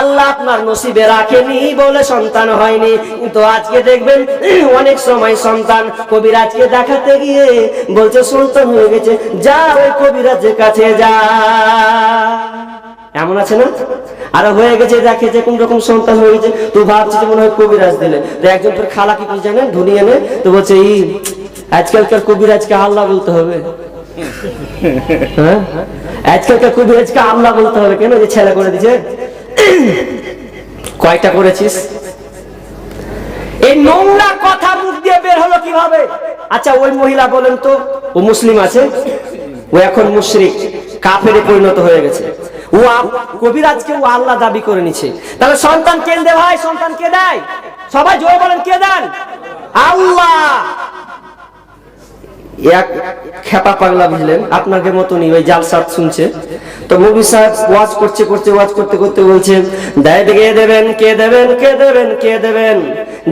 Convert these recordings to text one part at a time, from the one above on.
আল্লাহ আপনার নসিবে রাখেনি বলে সন্তান হয়নি। কিন্তু আজকে দেখবেন, অনেক সময় সন্তান কবিরাজকে দেখাতে গিয়ে বলছে সন্তান হয়ে গেছে, যা ওই কবিরাজের কাছে যা। এমন আছে না? আর হয়ে গেছে, দেখে যে কোন রকম সন্তান হয়ে গেছে তুই ভাবছিস যে মনে হয় কবিরাজ দিলে। তো একজন তোর খালা কি জানেন? ধুনি এনে, তো বলছে, এই, আজকালকার কবিরাজকে আল্লাহ বলতে হবে। হ্যাঁ? আজকালকার কবিরাজকে আল্লাহ বলতে হবে কেন? যে ছেলে করে দিছে কয়টা করেছিস? এই নোংরা কথা মুখ দিয়ে বের হলো কীভাবে? আচ্ছা ওই মহিলা বলেন তো, ও মুসলিম আছে? ও এখন মুশরিক, কাফেরে পরিণত হয়ে গেছে। ও কবিরাজকে ও আল্লাহ দাবি করে নিছে। তাহলে সন্তান কে দে ভাই? সন্তান কে দেয়? সবাই জোরে বলেন, কে দেন? আল্লাহ! এক খেপা পাগলা বুঝলেন? আপনাকে মতনই ওই জালসাত শুনছে। তো মুভি সাহেব ওয়াজ করছে করছে, ওয়াজ করতে করতে বলছে, দেয় কে দেবেন কে দেবেন কে দেবেন কে দেবেন?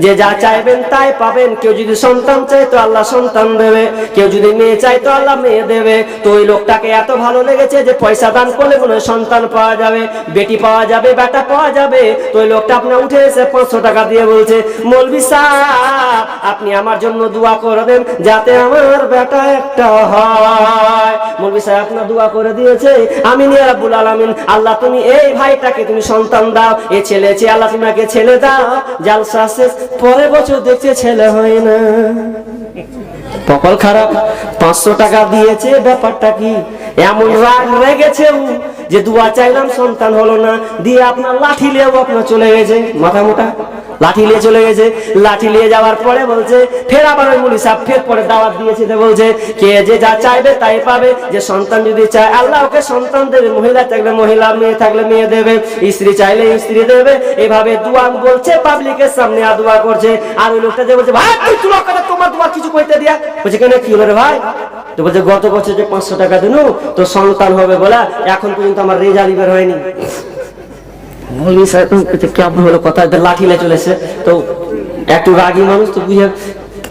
যে যা চাইবেন তাই পাবেন। কেউ যদি সন্তান চায় তো আল্লাহ সন্তান দেবে। কেউ যদি মেয়ে চায় তো আল্লাহ মেয়ে দেবে। তো ওই লোকটাকে এত ভালো লেগেছে যে পয়সা দান করলে হয় সন্তান পাওয়া যাবে। বেটি পাওয়া যাবে, বেটা পাওয়া যাবে। তো ওই লোকটা আপনার উঠে এসে পাঁচশো টাকা দিয়ে বলছে মলবি সাহেব, আপনি আমার জন্য দোয়া করবেন যাতে আমার বেটা একটা হয়। মলবি সাহেব আপনার দোয়া করে দিয়েছে আমি নিয়ে রাব্বুল আলামিন, আল্লাহ তুমি এই ভাইটাকে তুমি সন্তান দাও। এ ছেলে, আল্লাহ তোমাকে ছেলে দাও। জালসা শেষ পরের বছর দেখছে ছেলে হয় না। কপাল খারাপ, পাঁচশো টাকা দিয়েছে, ব্যাপারটা কি? এমন রাগ রেগেছে যে দুয়া চাইলাম, সন্তান হলো না। দিয়ে আপনার লাঠি লেও আপনার চলে গেছে। মাথা মোটা। লাঠি নিয়ে চলে গেছে। লাঠি নিয়ে যাওয়ার পরে বলছে, ফের আবার ওই মুলি সাহেব ফের পরে দাওয়াত দিয়েছে বলছে, কে যে যা চাইবে তাই পাবে। যে সন্তান যদি চায়, আল্লাহ ওকে সন্তান দেবে। মহিলা থাকলে মহিলা, মেয়ে থাকলে মেয়ে দেবে। স্ত্রী চাইলে স্ত্রী দেবে। এভাবে দুয়া বলছে, পাবলিকের সামনে আর দোয়া করছে। আর ওই লোকটা যে বলছে, ভাই, তুই তোমার কথা তোমার তোমার কিছু কইতে দিয়া। বলছে, কেন, কি হলো রে ভাই? তো বলছে, গত বছর যে পাঁচশো টাকা দিনু তো সন্তান হবে বলা, এখন পর্যন্ত আমার রেজাল্ট বের হয়নি। স্যার কেমন হলো কথা? চলেছে। তো একটু রাগি মানুষ তো বুঝে,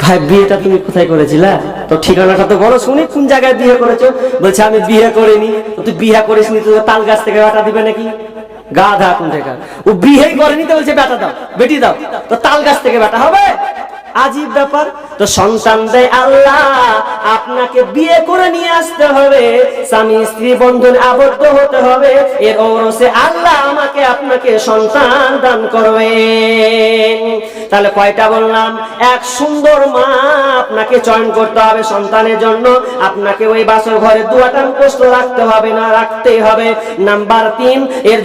ভাই, বিয়েটা তুমি কোথায় করেছিলা? তো ঠিকানাটা তো বলো, শুনি, কোন জায়গায় বিয়ে করেছ? বলছে, আমি বিয়ে করিনি। তুই বিয়ে করিস নি তাল গাছ থেকে বেটা দিবে নাকি? গাধা কোন থেকে ও বিয়ে করেনি, তো বলছে, বেটা দাও, বেটি দাও। তো তাল গাছ থেকে বেটা হবে? আজীব ব্যাপার। তো সন্তান দেয় আল্লাহ, আপনাকে বিয়ে করে নিয়ে আসতে হবে। স্বামী স্ত্রী বন্ধন আবদ্ধ হতে হবে। এর ঔরসে আল্লাহ আমাকে আপনাকে সন্তান দান করবেন। তাহলে কয়টা বললাম? এক সুন্দর মা আপনাকে চয়ন করতে হবে সন্তানের জন্য। আপনাকে ওই বাসর ঘরে দুয়াটা মুখস্থ রাখতে হবে, না রাখতেই হবে। নাম্বার তিন, এর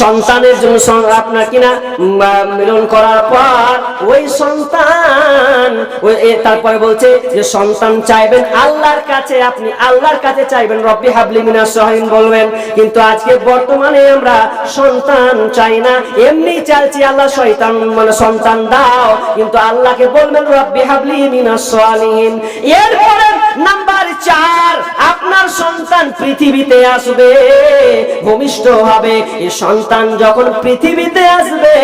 সন্তানের জন্য আপনার কিনা মিলন করার পর ওই সন্তান তারপরে বলছে যে সন্তান চাইবেন আল্লাহর কাছে, আপনি আল্লাহর কাছে চাইবেন। রব্বি হাবলি মিনাস সহিন বলবেন, কিন্তু আজকে বর্তমানে আমরা সন্তান চাই না। এমনি চাইছি আল্লাহ শয়তান মানে সন্তান দাও, কিন্তু আল্লাহকে বলবেন রব্বি হাবলি মিনাস সলিহিন। এরপরে নাম্বার চার, আপনার সন্তান পৃথিবীতে আসবে, ভূমিষ্ঠ হবে এই সন্তান যখন পৃথিবীতে আসবে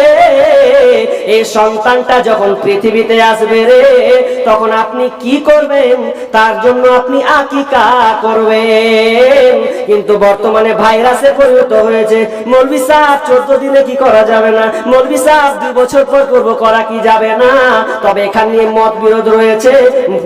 এই সন্তানটা যখন পৃথিবীতে আসবে রে, তখন আপনি কি করবেন? তার জন্য আপনি আকিকা করবেন। কিন্তু বর্তমানে ভাইরাসে পরিণত হয়েছে। মৌলবি সাহেব চোদ্দ দিনে কি করা যাবে না? মৌলবি সাহেব দুই বছর পর করব করা কি যাবে না? তবে এখানে নিয়ে মত বিরোধ রয়েছে,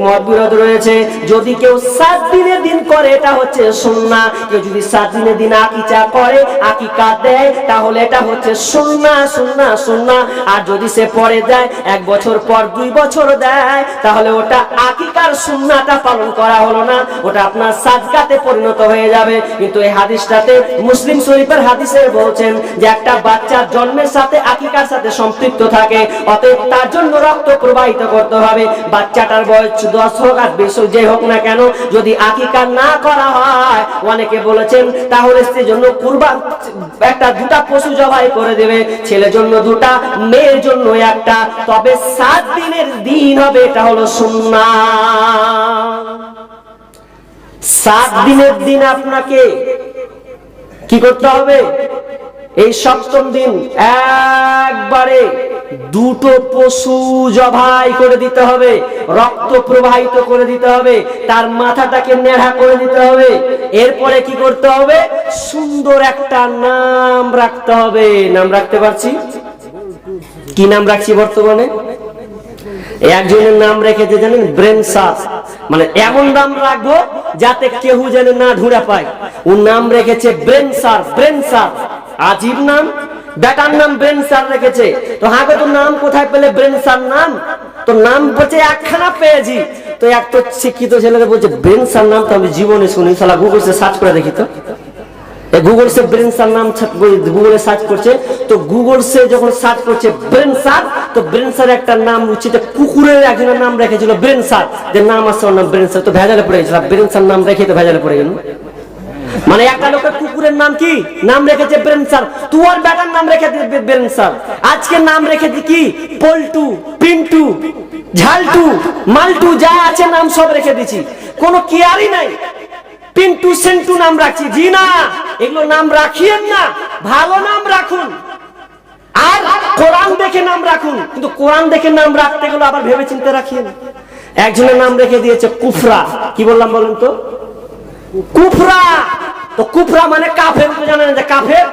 মত বিরোধ রয়েছে। যদি কেউ সাত দিনের দিন করে, এটা হচ্ছে সুন্না। কেউ যদি সাত দিনের দিন আকিচা করে, আকিকা দেয়, তাহলে এটা হচ্ছে সুন্না সুন্না সুন্না। আর যদি সে পরে দেয় এক বছর পর দুই বছর দেয়। তাহলে ওটা আকিকার সুন্নাটা পালন করা হলো না। ওটা আপনার সাজগাতে পরিণত হয়ে যাবে। কিন্তু এই হাদিসটাতে মুসলিম শরীফের হাদিসে বলছেন যে একটা বাচ্চার জন্মের সাথে আকিকার সাথে সম্পৃক্ত থাকে অতএব তার জন্য রক্ত প্রবাহিত করতে হবে। বাচ্চাটার বয়স দশ হোক আর বিশ হোক, যে হোক না কেন যদি আকিকা না করা হয় অনেকে বলেছেন তাহলে সে জন্য কুরবান একটা দুটা পশু জবাই করে দেবে। ছেলের জন্য দুটা মেয়ের জন্য একটা, তবে সাত দিনের দিন হবে, এটা হলো সুন্না সাত দিনের দিন আপনাকে কি করতে হবে? এই সপ্তম দিন একবারে দুটো পশু জবাই করে দিতে হবে, রক্ত প্রবাহিত করে দিতে হবে, তার মাথাটাকে নেড়া করে দিতে হবে, এরপরে কি করতে হবে? সুন্দর একটা নাম রাখতে হবে। নাম রাখতে পারছি? কি নাম রাখছি বর্তমানে? একজনের নাম রেখেছে জানেন ব্রেন সাস মানে এমন নাম রাখব যাতে কেউ যেন না ঢুঁড়া পায়। ও নাম রেখেছে ব্রেন সার ব্রেন সার আজীব নাম, বেটার নাম ব্রেন সার রেখেছে। তো হাগে তো নাম কোথায় পেলে ব্রেন সার নাম? তো নাম বলছে একখানা পেয়েছি। তো এক তো শিক্ষিত ছেলেরা বলছে, ব্রেন সার নাম তো আমি জীবনে শুনি সালা গুগল সার্চ করে দেখি তো। গুগল সে ব্রেন সার নাম গুগলে সার্চ করছে, তো গুগল সে যখন সার্চ করছে ব্রেন সার তো ব্রেন সার একটা নাম উচিত কুকুরের একজনের নাম রেখেছিল ব্রেন সার যে নাম আছে ওর নাম ব্রেন সার তো ভেজালে পড়ে গেছিল ব্রেন সার নাম রেখে তো ভেজালে পড়ে গেল। মানে একটা লোকের কুকুরের নাম কি? নাম রেখেছে ব্রেন সার তুয়ার বেটার নাম রেখে ব্রেন সার আজকে নাম রেখেছে কি? পল্টু, পিন্টু, ঝালটু, মালটু, যা আছে নাম সব রেখে দিছি কোনো কেয়ারই নাই। পিন্টু সেন্টু নাম রাখছি। জি না, এগুলো নাম রাখিয়েন না, ভালো নাম রাখুন। আর কোরআন দেখে নাম রাখুন, কিন্তু কোরআন দেখে নাম রাখতে গেলে আবার ভেবে চিন্তে রাখিয়েন। একজনের নাম রেখে দিয়েছে কুফরা। কি বললাম বলুন তো? কুফরা। তো কুফরা মানে কাফের, তো জানেন যে কাফের?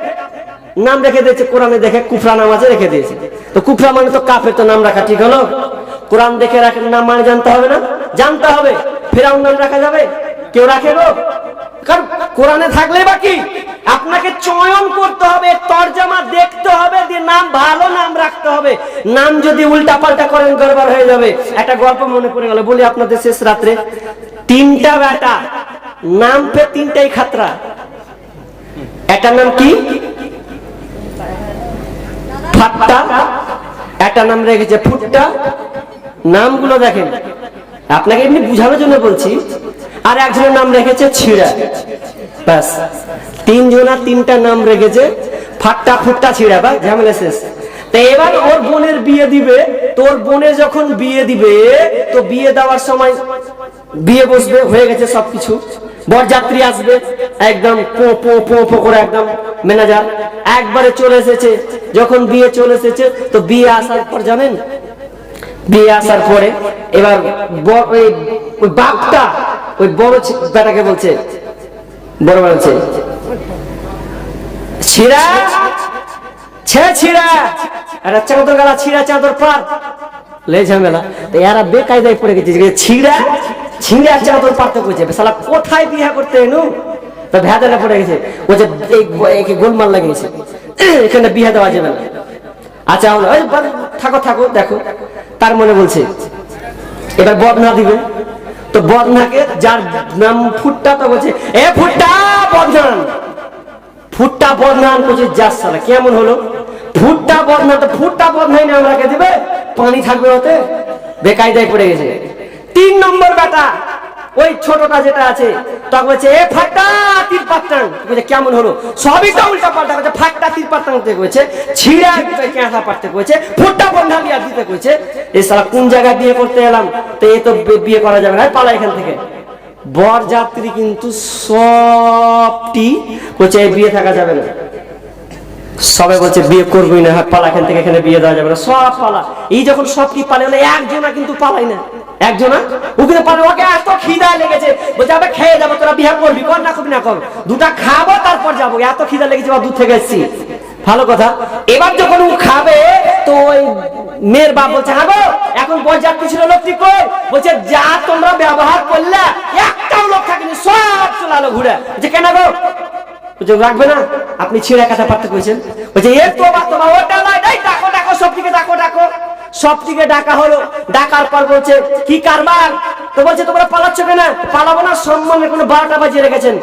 নাম রেখে দিয়েছে কোরআনে, দেখে কুফরা নাম আছে রেখে দিয়েছে। তো কুফরা মানে তো কাফের, তো নাম রাখা ঠিক হলো? কোরআন দেখে রাখেন নাম মানে জানতে হবে না? জানতে হবে। ফেরাউন নাম রাখা যাবে? কেউ রাখে গো? কারণ কোরআনে থাকলে বাকি আপনাকে চয়ন করতে হবে, তরজামা দেখতে হবে, দিয়ে নাম, ভালো নাম রাখতে হবে। নাম যদি উল্টা পাল্টা করেন, গড়বড় হয়ে যাবে। একটা গল্প মনে পড়ে গেল, বলি আপনাদের শেষ রাত্রে। তিনটা বেটা, নাম পে তিনটাই খাতরা। একটা নাম কি? ফাট্টা। একটা নাম রেখেছে ফুটটা। নামগুলো দেখেন। আপনাকে এমনি বুঝানোর জন্য বলছি আর একজনের নাম রেখেছে ছিড়া। ব্যাস। তিনজনা তিনটা নাম রেখেছে ফাট্টা ফুটটা ছিড়া বা ঝামেলা শেষ। এবার ওর বোনের বিয়ে দিবে। তোর বোনে যখন বিয়ে দিবে, তো বিয়ে দেওয়ার সময় বিয়ে বসবে, হয়ে গেছে সবকিছু। বরযাত্রী আসবে, একদম পো পো করে একদম ম্যানেজার। একবারে চলে এসেছে। যখন বিয়ে চলে এসেছে, তো বিয়ে আসার পর, জানেন? বিয়ে আসার পরে এবার বাপটা ওই বড় বেটাকে বলছে, বড় বলছে, ছিড়া, ছে ছিড়া, একটা চাদর গালা ছিড়া চাদর পার। লে ঝামেলা। এরা বেকায়দায় পড়ে গেছে চাদর শালা কোথায় করতে এনু? তো ভেদালে পড়ে গেছে। গোলমাল লাগিয়েছে। এখানে বিয়ে দেওয়া যাবে না। আচ্ছা থাকো থাকো, দেখো। তার মনে বলছে, এবার বদ না দিবে। তো বদনাকে যার নাম ফুটটা তো বলছে, এ ফুটটা বদনান! ফুটটা বদনান বলছে যার সালা কেমন হলো? ফুটটা বদনা তো ফুটটা বদনাই নাম রাখে দিবে? পানি থাকবে ওতে? বেকায়দায় পড়ে গেছে। তিন নম্বর বেটা ওই ছোটটা যেটা আছে তখন বলছে এ ফাট্টা তীর পাত্তাং বলছে কেমন হলো? সবই তো উল্টা পাল্টা করছে ফাট্টা তীর পাত্তাং দিতে কইছে ছিঁড়া দিতে কেঁথা পারতে কইছে ফুটটা বন্ধা দিয়া দিতে কইছে এই সালা কোন জায়গায় বিয়ে করতে এলাম? তো এ তো বিয়ে করা যাবে না পালা এখান থেকে। বরযাত্রী কিন্তু সবটি বলছে বিয়ে থাকা যাবে না। সবাই বলছে বিয়ে করবি না হ্যাঁ, পালা এখান থেকে এখানে বিয়ে দেওয়া যাবে না। সব পালা। এই যখন সব পালে না একজনা কিন্তু পালাই না। একজনা? ও কিন্তু পালে ওকে এত খিদা লেগেছে। বলছে আমি খেয়ে যাব, তোরা বিয়ে করবি, কর না করবি না কর দুটা খাব, তারপর যাব। এত খিদা লেগেছে বা দূর থেকে এসছি। ভালো কথা। এবার যখন ও খাবে, তো ওই মেয়ের বাপ বলছে হ্যাঁ এখন বরযাত্রী ছিল লোকটি কই? বলছে, যা তোমরা ব্যবহার করলে, একটাও লোক থাকেনি, সব চলে আলো ঘুরে। বলছে, কেন গো? বলছে, রাখবে না, আপনি ছিঁড়া কাটা পারতে কইছেন। বলছে, এ তো বা তোমার, ওটা নয় ডাকো ডাকো সব দিকে ডাকো ডাকো সব ডাকা হলো। ডাকার পর বলছে, কি কারবার? তো বলছে, তোমরা পালাচ্ছ কেন? পালাবো না, সম্মানের কোনো বারোটা বাজিয়ে রেখেছেন।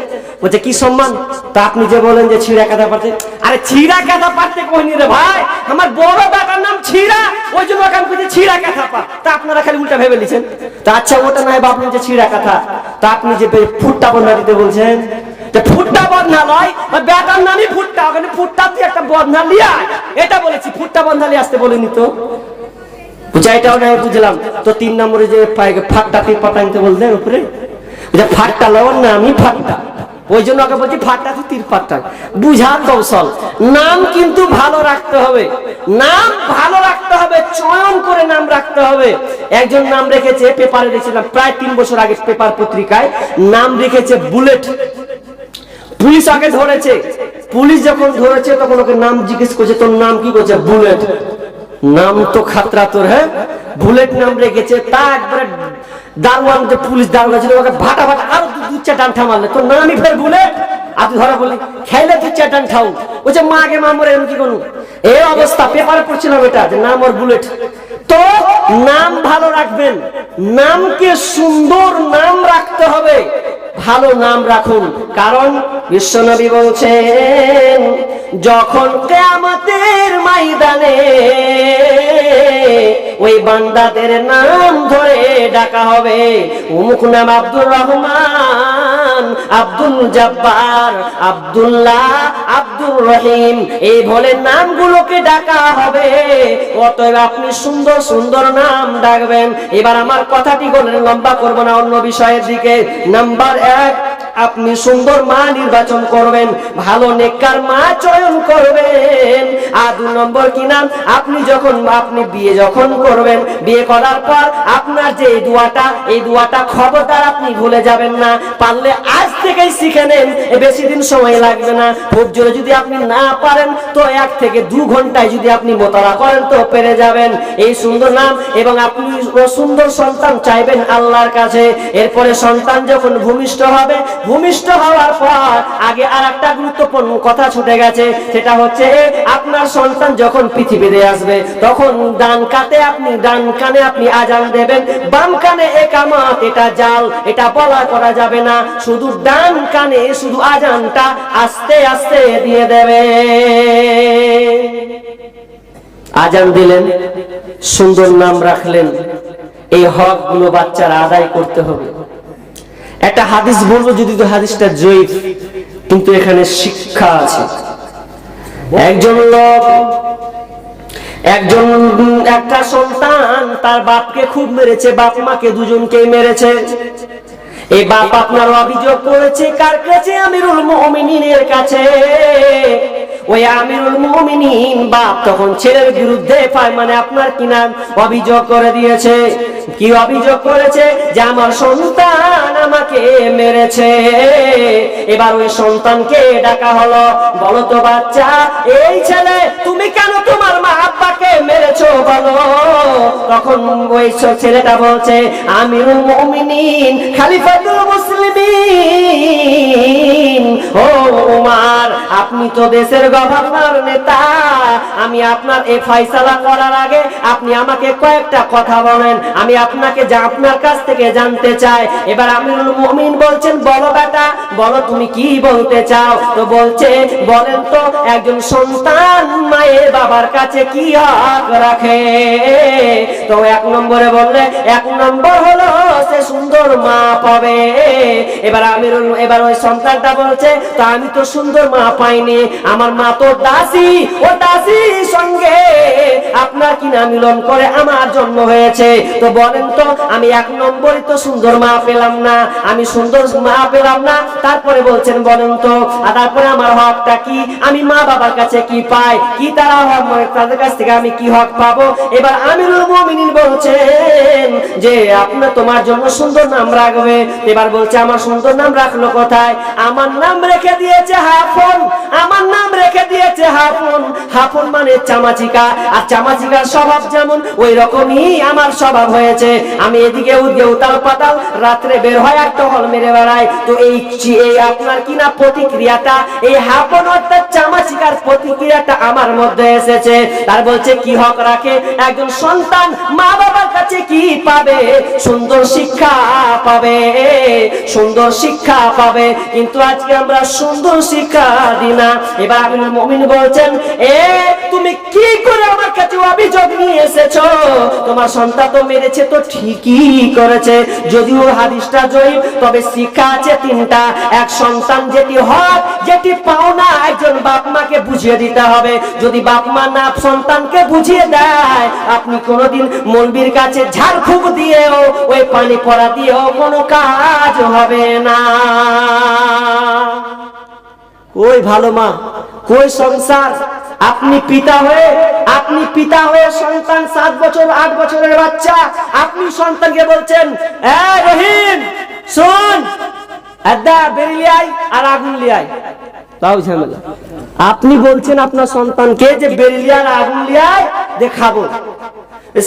বলছে, কি সম্মান? তা আপনি যে বলেন যে ছিঁড়া কাটা পারতে আরে ছিঁড়া কাটা পারতে কইনি রে ভাই। আমার বড় বেটার নাম ছিঁড়া। ওই জন্য ওখানে কইছে ছিঁড়া কাটা পা তা আপনারা খালি উল্টা ভেবে নিছেন। তা আচ্ছা ওটা নয় বা আপনি যে ছিঁড়া কাটা তা আপনি যে ফুটটা বন্ধা দিতে বলছেন ফুটটা বদনা নয় বেটার নামই ফুটটা, ওখানে ফুটটা দিয়ে একটা বদনা লিয়া এটা বলেছি, ফুটটা বদনা লিয়ে আসতে বলিনি তো। বুঝা এটাও নয় বুঝলাম। তো তিন নম্বরে যে ফাটটা তিন পাতাইতে বললেন উপরে? যে ফাটটা লওয়ার না আমি ফাটটা। ওই জন্য ওকে বলছি, ফাটটা তুই তীর ফাটটা। বুঝার কৌশল। নাম কিন্তু ভালো রাখতে হবে। নাম ভালো রাখতে হবে, চয়ন করে নাম রাখতে হবে। একজন নাম রেখেছে, পেপারে দেখছিলাম, প্রায় তিন বছর আগে পেপার পত্রিকায়, নাম রেখেছে বুলেট। পুলিশ আগে ধরেছে। পুলিশ যখন ধরেছে, তখন ওকে নাম জিজ্ঞেস করছে, তোর নাম কি করছে? বুলেট। নাম তো খাতরা তোর হ্যাঁ? বুলেট নাম রেখেছে, তা একবারে দারোয়ান যে পুলিশ দারোয়ান ছিল, ওকে ভাটা ভাটা আরও দু চার ডান্ঠা মারলে। তোর নামই ফের বুলেট আর তুই ধরা বললি, খেলে তুই চার ডান ঠাউ বলছে মা আগে মা মরে এরকম কি করুন এই অবস্থা, পেপারে পড়ছিলাম এটা যে নাম ওর বুলেট তো নাম ভালো রাখবেন, নামকে সুন্দর নাম রাখতে হবে। ভালো নাম রাখুন, কারণ বিশ্বনবী বলছেন, যখন কেয়ামতের ময়দানে ওই বান্দাদের নাম ধরে ডাকা হবে, উমুক নাম আব্দুর রহমান। আব্দুল জব্বার, আব্দুল্লাহ আব্দুর রহিম, এই বলে নামগুলোকে ডাকা হবে। অতএব আপনি সুন্দর সুন্দর নাম ডাকবেন। এবার আমার কথাটি বলেন লম্বা করব না, অন্য বিষয়ের দিকে। নাম্বার এক আপনি সুন্দর মা নির্বাচন করবেন, ভালো নেককার মা চয়ন করবেন। আর দু নম্বর কি নাম? আপনি যখন, আপনি বিয়ে যখন করবেন, বিয়ে করার পর আপনার যে এই দুয়াটা এই দুয়াটা খবরদার আপনি ভুলে যাবেন না। পারলে আজ থেকেই শিখে নেন বেশি দিন সময় লাগবে না। খুব জোরে যদি আপনি না পারেন, তো এক থেকে দু ঘন্টায় যদি আপনি মোতারা করেন, তো পেরে যাবেন। এই সুন্দর নাম, এবং আপনি সুন্দর সন্তান চাইবেন আল্লাহর কাছে। এরপরে সন্তান যখন ভূমিষ্ঠ হবে ভূমিষ্ঠ হওয়ার পর আগে আর একটা গুরুত্বপূর্ণ কথা ছুটে গেছে, সেটা হচ্ছে আপনার সন্তান যখন পৃথিবীতে আসবে, তখন ডান কাতে আপনি, ডান কানে আপনি আজান দেবেন, বাম কানে একামাত, এটা জাল, এটা বলা করা যাবে না, শুধু ডান কানে শুধু আজানটা আস্তে আস্তে দিয়ে দেবে। আজান দিলেন, সুন্দর নাম রাখলেন, এই হকগুলো বাচ্চারা আদায় করতে হবে। একটা হাদিস বলব, যদি তো হাদিসটা জয়ীফ, কিন্তু এখানে শিক্ষা আছে। একজন লোক, একজন, একটা সন্তান, তার বাপকে খুব মেরেছে, বাপ মাকে দুজনকেই মেরেছে। এই বাপ আপনার অভিযোগ করেছে, কার কাছে? আমিরুল মুমিনিনের কাছে। ওই আমিরুল মুমিনিন বাপ তখন ছেলের বিরুদ্ধে পায় মানে আপনার কি নাম? অভিযোগ করে দিয়েছে। কি অভিযোগ করেছে যে আমার সন্তান আমাকে মেরেছে? এবার ওই সন্তানকে ডাকা হলো। বলো তো বাচ্চা, এই ছেলে তুমি কেন তোমার মা আব্বাকে মেরেছো বলো? তখন ওই ছেলেটা বলছে, আমিরুল মুমিনিন, খালিফাতুল মুসলিমিন। ও উমার, আপনি তো দেশের গভর্নর নেতা। আমি আপনার এই ফয়সালা করার আগে আপনি আমাকে কয়েকটা কথা বলেন। আমি আপনাকে যা আপনার কাছ থেকে জানতে চাই এবার আমিরুল মুমিন বলছেন, বলো বেটা, বলো তুমি কি বলতে চাও? তো বলছে, বলেন তো, একজন সন্তান মায়ের বাবার কাছে কি হক রাখে? তো এক নম্বরে বললে, এক নম্বর হলো সে সুন্দর মা পাবে। এবার আমিরুল, এবার ওই সন্তানটা বলছে, তো আমি তো সুন্দর মা পাইনি, আমার মা তো দাসী, ও দাসী সঙ্গে আপনার কিনা মিলন করে আমার জন্ম হয়েছে? তো বলেন তো, আমি এক নম্বরই তো সুন্দর মা পেলাম না, আমি সুন্দর মা পেলাম না। তারপরে বলছেন, বলেন তো, আর তারপরে আমার হকটা কি? আমি মা বাবার কাছে কি পাই? কি তারা হক তাদের কাছ থেকে আমি কি হক পাবো? এবার আমিরুল মুমিনিন বলছেন যে, আপনার তোমার জন্য সুন্দর নাম রাখবে। এবার বলছে, আমার সুন্দর নাম রাখল কোথায়? আমার নাম রেখে দিয়েছে হাফন। আমার নাম রেখে দিয়েছে হাফন। হাফন মানে চামাচিকা। আর চামাচিকার স্বভাব যেমন, ওই রকমই আমার স্বভাব হয়েছে আমি এদিকে উদিকে উতাল পাতাল, রাত্রে বের হয় একটা হল মেরে বেড়ায়। তো এই এই আপনার কিনা প্রতিক্রিয়াটা? এই হাপন অর্থাৎ চামাচিকার প্রতিক্রিয়াটা আমার মধ্যে এসেছে। তার বলছে, কি হক রাখে? একজন সন্তান মা কি পাবে, সুন্দর শিক্ষা পাবে, সুন্দর শিক্ষা পাবে। কিন্তু আজকে আমরা সুন্দর শিক্ষা দিই না। এবার মুমিন বলছেন, এ, তুমি কি করে আমার কাছে অভিযোগ নিয়ে এসেছ? তোমার সন্তান তো মেরেছে তো ঠিকই করেছে। যদিও হাদিসটা জয়ীব, তবে শিক্ষা আছে তিনটা। এক সন্তান যেটি হক, যেটি পাওনা একজন বাপ মাকে বুঝিয়ে দিতে হবে। যদি বাপ মা না সন্তানকে বুঝিয়ে দেয়, আপনি কোনোদিন মলবির কাছে ঝাড়ফুঁক দিয়েও, ওই পানি পড়া দিয়েও কোনো কাজ হবে না। ওই ভালো মা, কই সংসার? আপনি পিতা হয়ে, আপনি পিতা হয়ে সন্তান সাত বছর, আট বছরের বাচ্চা, আপনি সন্তানকে বলছেন রহিম, শোন আর আগুন তাও ঝামেলা। আপনি বলছেন আপনার সন্তানকে যে বেরিয়ে আর আগুন লিয়ে আয়, দেখাবো। এই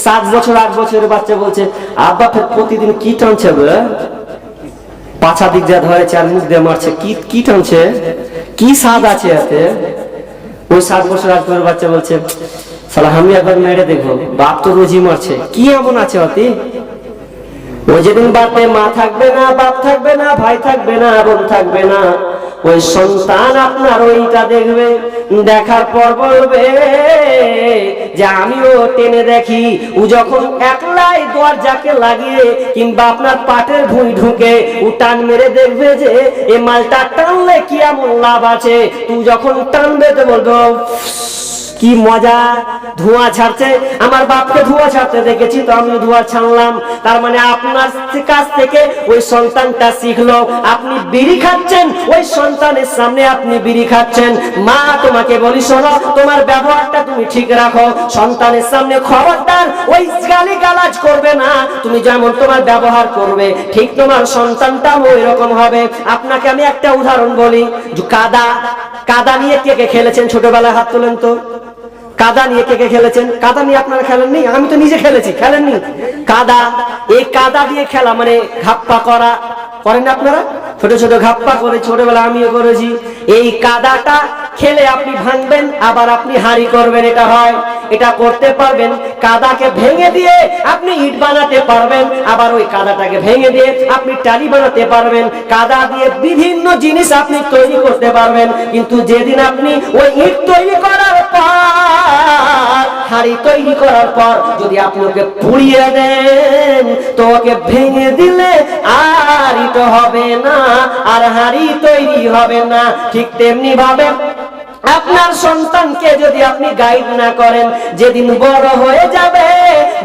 সাত বছর, আট বছরের বাচ্চা বলছে, আব্বা ফের প্রতিদিন কি টানছে গো পাছা দিক যা ধরেছে আর মুখ দিয়ে মারছে, কি কি টানছে? কি স্বাদ আছে এতে? ওই সাত বছর, আট বছরের বাচ্চা বলছে, সালা, আমি একবার মেরে দেখব, বাপ তো রোজই মারছে, কি এমন আছে অতি? ওই যেদিন বাপে মা থাকবে না, বাপ থাকবে না, ভাই থাকবে না, বোন থাকবে না। ওই সন্তান আপনার ওইটা দেখবে, দেখার পর বলবে যে আমিও টেনে দেখি, ও যখন একলাই দরজাকে লাগিয়ে কিংবা আপনার পাটের ভুঁই ঢুকে, ও টান মেরে দেখবে যে এ মালটা টানলে কি এমন লাভ আছে? তুই যখন টানবে তো বলব কি মজা? ধোঁয়া ছাড়ছে। আমার বাপকে ধোঁয়া ছাড়তে দেখেছি, তো আমি ধোঁয়া ছাড়লাম। তার মানে আপনার কাছ থেকে ওই সন্তানটা শিখলো। আপনি বিড়ি খাচ্ছেন, ওই সন্তানের সামনে আপনি বিড়ি খাচ্ছেন। মা, তোমাকে বলি, শোনো, তোমার ব্যবহারটা তুমি ঠিক রাখো। সন্তানের সামনে খবরদার, ওই গালি গালাজ করবে না। তুমি যেমন তোমার ব্যবহার করবে, ঠিক তোমার সন্তানটাও ওই রকম হবে। আপনাকে আমি একটা উদাহরণ বলি। কাদা কাদা নিয়ে কে কে খেলেছেন? ছোটবেলায় হাত তোলেন তো? কাদা নিয়ে কে কে খেলেছেন? কাদা নিয়ে আপনারা খেলেননি আমি তো নিজে খেলেছি খেলেননি কাদা, এই কাদা দিয়ে খেলা মানে ঘাপ্পা করা, করেন আপনারা? ছোট ছোট ঘাপ্পা করে ছোটবেলা আমিও করেছি। এই কাদাটা খেলে আপনি ভাঙবেন, আবার আপনি হাড়ি করবেন, এটা হয়। এটা করতে পারবেন, কাদাকে ভেঙে দিয়ে আপনি ইট বানাতে পারবেন, আবার ওই কাদাটাকে ভেঙে দিয়ে আপনি টালি বানাতে পারবেন। কাদা দিয়ে বিভিন্ন জিনিস আপনি তৈরি করতে পারবেন, কিন্তু যেদিন আপনি ওই ইট তৈরি করার পর হাড়ি তৈরি করার পর যদি আপনি ওকে পুড়িয়ে দেন, তো ওকে ভেঙে দিলে আর হবে না, আর হাড়ি তৈরি হবে না। ঠিক তেমনি ভাবে আপনার সন্তানকে যদি আপনি গাইড না করেন, যেদিন বড় হয়ে যাবে,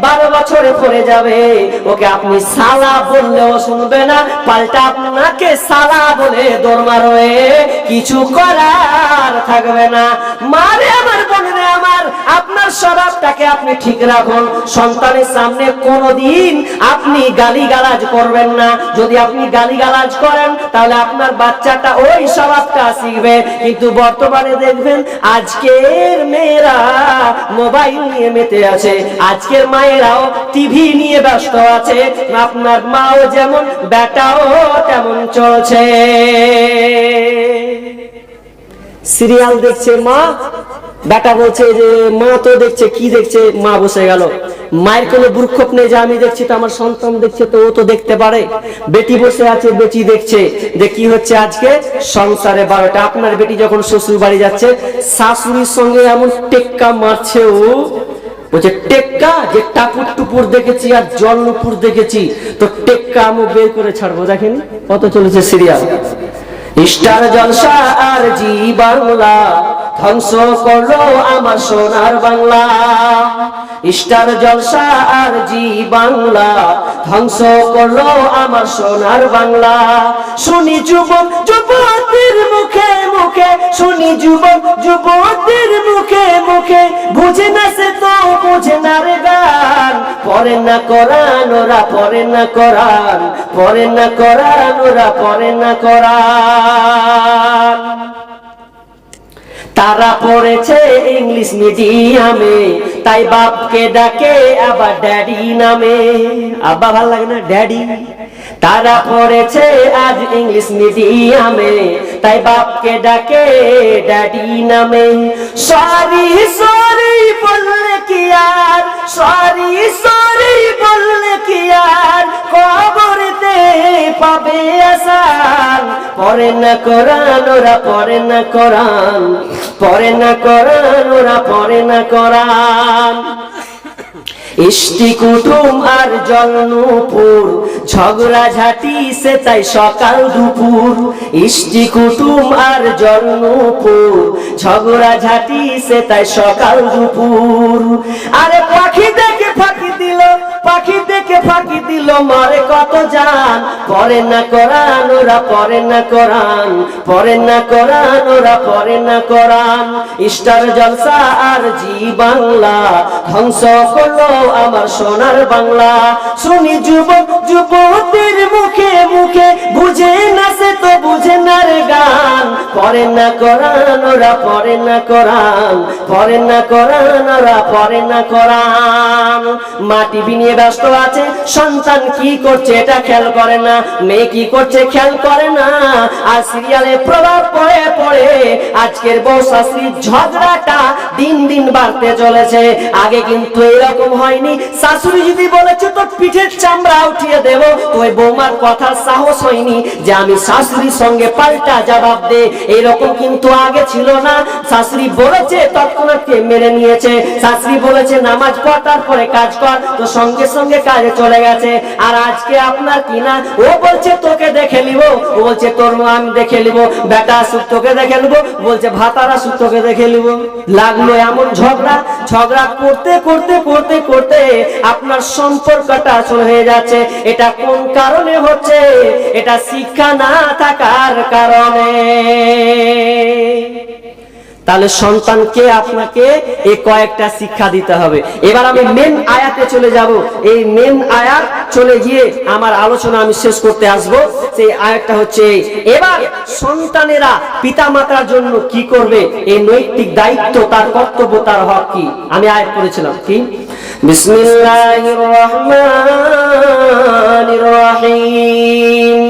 বারো বছরে পড়ে যাবে, ওকে আপনি সালা বললেও শুনবে না, পাল্টা আপনাকে সালা বলে দৌড় মারবে, কিছু করার থাকবে না। মারে আমার বোনেরে আমার, আপনার স্বভাবটাকে আপনি ঠিক রাখুন। সন্তানের সামনে কোনোদিন আপনি গালি গালাজ করবেন না। যদি আপনি গালি গালাজ করেন, তাহলে আপনার বাচ্চাটা ওই স্বভাবটা শিখবে। কিন্তু বর্তমানে দেখবেন, আজকের মেয়েরা মোবাইল নিয়ে মেতে আছে। আজকের মায়েরাও টিভি নিয়ে ব্যস্ত আছে। আপনার মাও যেমন বেটাও তেমন চলছে। সিরিয়াল দেখছে মা বেটা বলছে যে, মা তো দেখছে, কি দেখছে? মা বসে গেল। মায়ের কোনো বুর্ক্ষপ নেই যে, আমি দেখছি তো আমার সন্তান দেখছে তো ও তো দেখতে পারে। বেটি বসে আছে, বেটি দেখছে। যে, কি হচ্ছে আজকে? সংসারে বারোটা। আপনার বেটি যখন শ্বশুর বাড়ি যাচ্ছে, শাশুড়ির সঙ্গে এমন টেক্কা মারছে ও। বলছে, টেক্কা? যে টাপুর টুপুর দেখেছি আর জল নুপুর দেখেছি। তো টেক্কা আমি বের করে ছাড়বো। দেখেন কত চলেছে সিরিয়াল স্টার জলসা আর জি বাংলা ধ্বংস করল আমার সোনার বাংলা। স্টার জলসা আর জি বাংলা। ধ্বংস করল আমার সোনার বাংলা। শুনি যুবক, যুবতীর মুখে মুখে, শুনি যুবক, যুবতীর মুখে মুখে। বুঝে না সে তো, বুঝে না রে গান। পরে না করান, ওরা পরে না করান। পরে না করান, ওরা পরে না করান। তারা পড়েছে ইংলিশ মিডিয়ামে, তাই বাপকে ডাকে আবার ড্যাডি নামে। আব্বা, ভালো লাগে না? ড্যাডি। তারা পড়েছে আজ ইংলিশ মিডিয়ামে, তাই বাপকে ডাকে ড্যাডি নামে। সরি সরি বললে কি আর? সরি সরি বললে কি আর? কবরতে পাবে আসান। পরে না কোরআন, ওরা পরে না কোরআন। পরে না কোরআন, ওরা পরে না কোরআন। ইষ্টি কুটুম আর জল নূপুর ঝগড়া ঝাঁটি সে তাই সকাল দুপুর। ইষ্টি কুটুম আর জল নূপুর ঝগড়া ঝাঁটি সে তাই সকাল দুপুর। আরে পাখি দেখে ফাঁকি দিল, পাখি দেখে ফাঁকি দিল মারে কত জান। পরে না কোরআন ওরা পরে না কোরআন পরে না কোরআন ওরা পরে না কোরআন স্টার জলসা আর জি বাংলা, ধ্বংস করল আমার সোনার বাংলা। শুনি যুবক, যুবতীর মুখে মুখে, বুঝে না সে তো বুঝে না রে গান। পরে না কোরআন ওরা পরে না করান। পরে না কোরআন ওরা পরে না করান। মাটি টিভি নিয়ে ব্যস্ত আছে সন্তান কি করছে এটা খেয়াল করে না, মেয়ে কি করছে খেয়াল করে না। আর সিরিয়ালে প্রভাব পড়ে পড়ে আজকের বউ ঝগড়াটা দিন দিন বাড়তে চলেছে। আগে কিন্তু এরকম হয়নি। শাশুড়ি যদি বলেছে তো পিঠের চামড়া উঠিয়ে দেব। ওই বৌমার কথা সাহস হয়নি যে আমি শাশুড়ির সঙ্গে পাল্টা জবাব দে। এরকম কিন্তু আগে ছিল না। শাশুড়ি বলেছে, তৎক্ষণাৎ মেনে নিয়েছে। শাশুড়ি বলেছে, নামাজ পড় তারপরে কাজ কর, তো সঙ্গে সঙ্গে কাজে চলে গেছে। আর আজকে আপনার কি না? ও বলছে, তোকে দেখে নিব। ও বলছে, তোর আমি দেখে নিব। বেটা আসুক, তোকে দেখে নিব। বলছে, ভাতার আসুক, তোকে দেখে নিব। লাগল এমন ঝগড়া। ঝগড়া করতে করতে করতে করতে আপনার সম্পর্কটা আসল হয়ে যাচ্ছে। এটা কোন কারণে হচ্ছে? এটা শিক্ষা না থাকার কারণে। তাহলে সন্তানকে আপনাকে এই কয়েকটা শিক্ষা দিতে হবে? এবার আমি মেন আয়াতে চলে যাব। এই মেন আয়াত চলে গিয়ে আমার আলোচনা আমি শেষ করতে আসব। সেই আয়াতটা হচ্ছে এবার সন্তানেরা পিতা মাতার জন্য কি করবে? এই নৈতিক দায়িত্ব, তার কর্তব্য, তার হক কি? আমি আয়াত করেছিলাম কি? বিসমিল্লাহির রহমানির রহিম।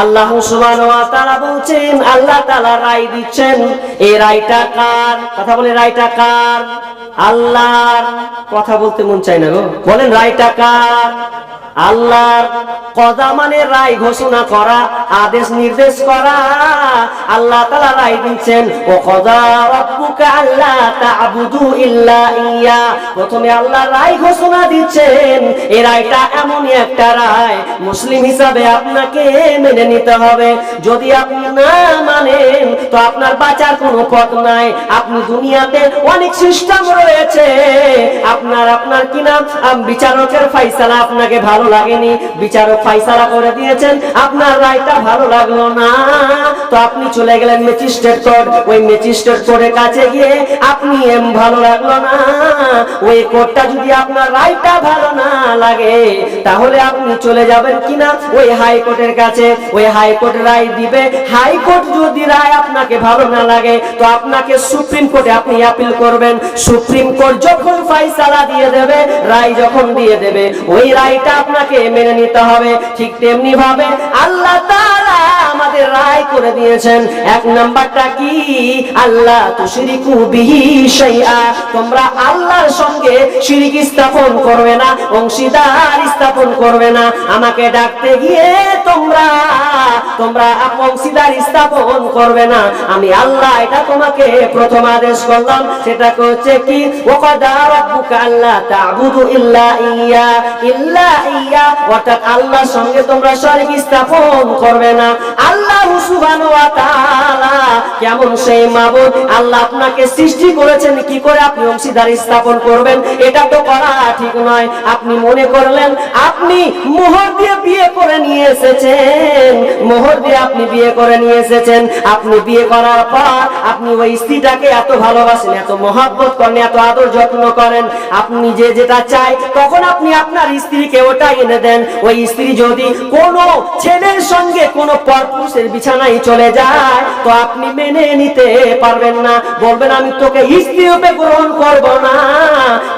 আল্লাহ ওয়া বলছেন, আল্লাহ তাআলা রায় দিচ্ছেন। এই রায়টা কার? কথা বলে রায়টা কার? আল্লাহর কথা বলতে মন চায় না গো। বলেন রায়টা কার? আল্লাহর কদা মানে রায় ঘোষণা করা, আদেশ নির্দেশ করা। আল্লাহ তাআলা রায় দিচ্ছেন, ও কদা রাব্বুকা আল্লাহ তা'বুদু ইল্লা ইয়া। প্রথমে আল্লাহ রায় ঘোষণা দিচ্ছেন এই রায়টা এমনই একটা রায়, মুসলিম হিসাবে আপনাকে মেনে নিতে হবে। যদি আপনি না মানেন, তো আপনার বাঁচার কোনো পথ নাই। আপনি দুনিয়াতে অনেক সিস্টেম রয়েছে। আপনার আপনার কি নাম? বিচারকের ফাইসালা আপনাকে ভালো লাগেনি। বিচারক ফাইসালা করে দিয়েছেন। আপনার রায়টা ভালো লাগল না। তো আপনি চলে গেলেন ম্যাজিস্ট্রেট কোর্ট। ওই ম্যাজিস্ট্রেট কোর্টের কাছে গিয়ে আপনি এম ভালো লাগল না। ওই কোর্টটা যদি আপনার রায়টা ভালো না লাগে, তাহলে আপনি চলে যাবেন কিনা? ওই হাইকোর্টের কাছে। ওই হাইকোর্ট রায় দিবে। হাইকোর্ট যদি রায় আপনাকে ভালো না লাগে, তো আপনাকে সুপ্রিম কোর্টে আপনি আপিল করবেন। সুপ্রিম কোর্ট যখন ফাইসালা দিয়ে দেবে, রায় যখন দিয়ে দেবে, ওই রায়টা আপনাকে মেনে নিতে হবে। ঠিক তেমনি ভাবে আল্লাহ তাআলা করে দিয়েছেন। এক নাম্বারটা কি? আল্লাহ তুশরিকু বিহি শাইআ। তোমরা আল্লাহর সঙ্গে শিরিক স্থাপন করবে না, অংশীদার স্থাপন করবে না। আমাকে ডাকতে গিয়ে তোমরা তোমরা অংশীদার স্থাপন করবে না। আমি আল্লাহ এটা তোমাকে প্রথম আদেশ করলাম। সেটা হচ্ছে কি? আল্লাহ তা'বুদু ইল্লা ইয়া। ইল্লা ইয়া, অর্থাৎ আল্লাহর সঙ্গে তোমরা স্থাপন করবে না। আল্লাহ সুবহানাহু কেমন সেই মাবুদ? আল্লাহ আপনাকে সৃষ্টি করেছেন, কি করে আপনি অংশীদার স্থাপন করবেন? এটা তো করা ঠিক নয়। আপনি মনে করলেন, আপনি মোহর দিয়ে বিয়ে করে নিয়ে এসেছেন। মোহর দিয়ে আপনি বিয়ে করে নিয়ে এসেছেন। আপনি বিয়ে করার পর আপনি ওই স্ত্রীটাকে এত ভালোবাসেন, এত মহাব্বত করেন, এত আদর যত্ন করেন। আপনি আপনি যে যেটা চাই, তখন আপনি আপনার স্ত্রীকে ওটা এনে দেন। ওই স্ত্রী যদি কোনো ছেলের সঙ্গে কোনো পরপুরুষের বিছানায় চলে যায়, তো আপনি মেনে নিতে পারবেন না। বলবেন, আমি তোকে স্ত্রী রূপে গ্রহণ করব না।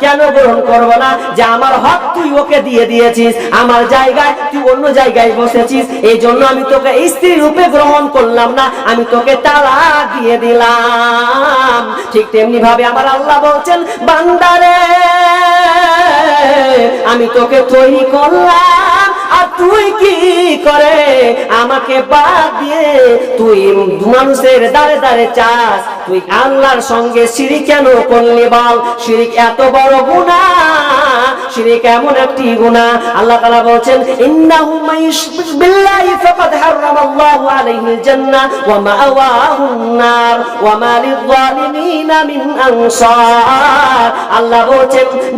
কেন গ্রহণ করব না? যে আমার হক তুই ওকে দিয়ে দিয়েছিস, আমার জায়গায় তুই অন্য জায়গায় বসেছিস, এই জন্য আমি তোকে স্ত্রী রূপে গ্রহণ করলাম না, আমি তোকে তালা দিয়ে দিলাম। ঠিক তেমনি ভাবে আমার আল্লাহ বলছেন, বান্দারে, আমি তোকে তৈরি করলাম, আর তুই কি করে আমাকে বাদ দিয়ে তুই মানুষের দাঁড়ে দাঁড়ে চাস। তুই আল্লাহর সঙ্গে সিঁড়ি কেন করলি বল? শিরিক এত বড় গুণা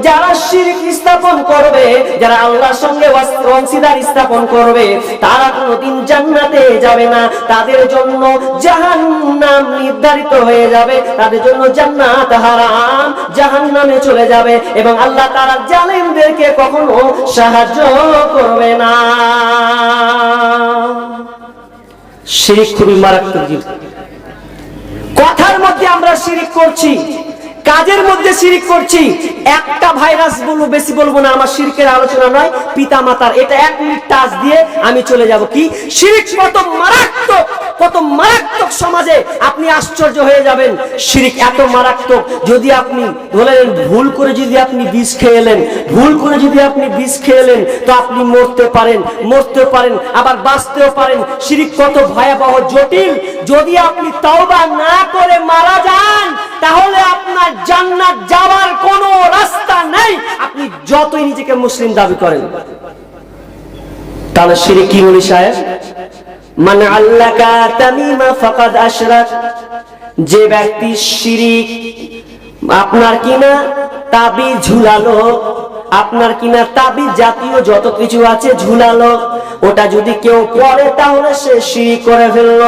যারা শিরক স্থাপন করবে, যারা আল্লাহর সঙ্গে অংশীদার স্থাপন করবে, তারা কোনোদিন জান্নাতে যাবে না। তাদের জন্য জাহান্নাম নির্ধারিত হয়ে যাবে। তাদের জন্য জান্নাত হারাম জাহান্নামে চলে যাবে এবং আল্লাহ তারা জালেমদেরকে কখনো সাহায্য করবে না। শিরিক খুবই মারাত্মক জিনিস। কথার মধ্যে আমরা শিরিক করছি। কাজের মধ্যে শিরিক করছি। একটা ভাইরাস বলব, বেশি বলব না, আমার শিরকের আলোচনা নয়। পিতা মাতার এটা এক মিনিট টাচ দিয়ে আমি চলে যাব কি? শিরিক কত মারাত্মক কত মারাত্মক সমাজে আপনি আশ্চর্য হয়ে যাবেন। শিরিক এত মারাত্মক, যদি আপনি বলেন ভুল করে যদি আপনি বিষ খেয়েলেন ভুল করে যদি আপনি বিষ খেয়েলেন তো আপনি মরতে পারেন মরতে পারেন, আবার বাঁচতেও পারেন। শিরিক কত ভয়াবহ, জটিল। যদি আপনি তওবা না করে মারা যান, তাহলে আপনার জান্নাত যাওয়ার কোনো রাস্তা নেই। আপনি যতই নিজেকে মুসলিম দাবি করেন। তাহলে সেরে কি বলি সাহেব? মানে আল্লাকা তামিমা ফাকাদ আশরাক। যে ব্যক্তি শিরিক আপনার কিনা তাবি ঝুলালো। আপনার কিনা তাবি জাতীয় যত কিছু আছে ঝুলালো, ওটা যদি কেউ করে তাহলে সে শিরিক করে ফেলল।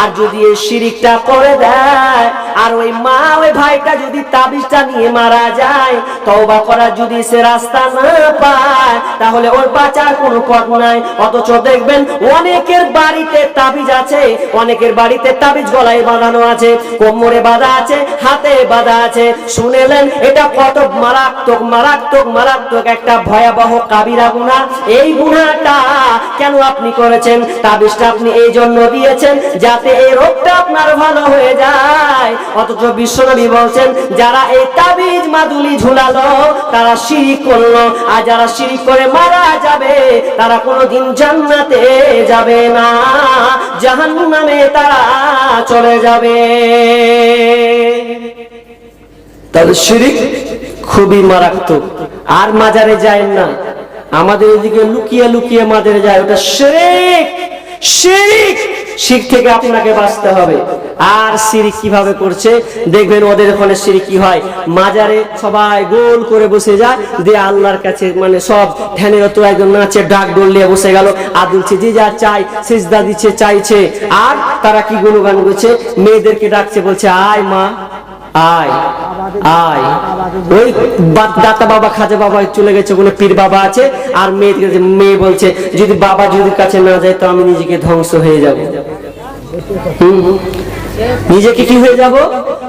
আর যদি এই শিরিকটা করে দেয়, আর ওই মা ওই ভাইটা যদি তাবিজটা নিয়ে মারা যায়, তওবা করার যদি সে রাস্তা না পায়, তাহলে ওর বাঁচার কোনো পথ নাই। অথচ দেখবেন অনেকের বাড়িতে তাবিজ আছে, অনেকের বাড়িতে তাবিজ গলায় বাঁধানো আছে, কোমরে বাঁধা আছে, হাতে বাঁধা আছে। শুনেলেন, এটা কত মারাত্মক মারাত্মক মারাত্মক একটা ভয়াবহ কাবিরা গুণা। এই গুণাটা কেন আপনি করেছেন? তাবিজটা আপনি এই জন্য দিয়েছেন যাতে এই রোগটা আপনার ভালো হয়ে যায়। অথচ বিশ্বনবী বলছেন, যারা এই তাবিজ মাদুলি ঝুলালো, তারা শিরিক করল। আর যারা শিরিক করে মারা যাবে, তারা কোনোদিন জান্নাতে যাবে না। জাহান্নামে তারা চলে যাবে। তাহলে শিরিক খুবই মারাত্মক। আর মাজারে যায় না। আমাদের এদিকে লুকিয়ে লুকিয়ে মাজারে যায়। ওটা শিরিক! শিরিক! শিখ থেকে আপনাকে বাঁচতে হবে। আর সিঁড়ি কীভাবে করছে? দেখবেন ওদের ওখানে সিঁড়ি কি হয়? মাজারে সবাই গোল করে বসে যায়। দিয়ে আল্লাহর কাছে মানে সব ধ্যানের তো একজন নাচে ডাক ডোল নিয়ে বসে গেল। আদুলছে যে যা চাই সেজদা দিচ্ছে, চাইছে। আর তারা কি গুণগান করছে? মেয়েদেরকে ডাকছে, বলছে, আয় মা, আয়। আয়। ওই বা- দাতা বাবা খাজা বাবা চলে গেছে ওখানে পীর বাবা আছে আর মেয়ে মেয়ে বলছে যদি বাবা যদি কাছে না যায় তো আমি নিজেকে ধ্বংস হয়ে যাব। নিজেকে কি হয়ে যাব?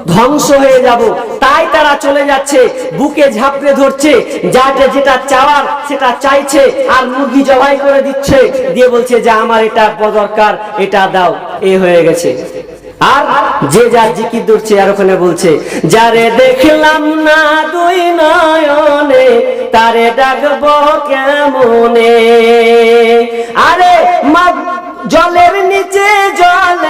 ধ্বংস হয়ে যাব। তাই তারা চলে যাচ্ছে বুকে ঝাপড়ে ধরছে যাতে যেটা চাওয়ার সেটা চাইছে আর মুরগি জবাই করে দিচ্ছে দিয়ে বলছে যে আমার এটা দরকার এটা দাও। এ হয়ে গেছে। আর যে যার জিকির ধরছে আর ওখানে বলছে, যারে দেখলাম না দুই নয়নে, তারে ডাকব কেমনে? আরে জলের নিচে জল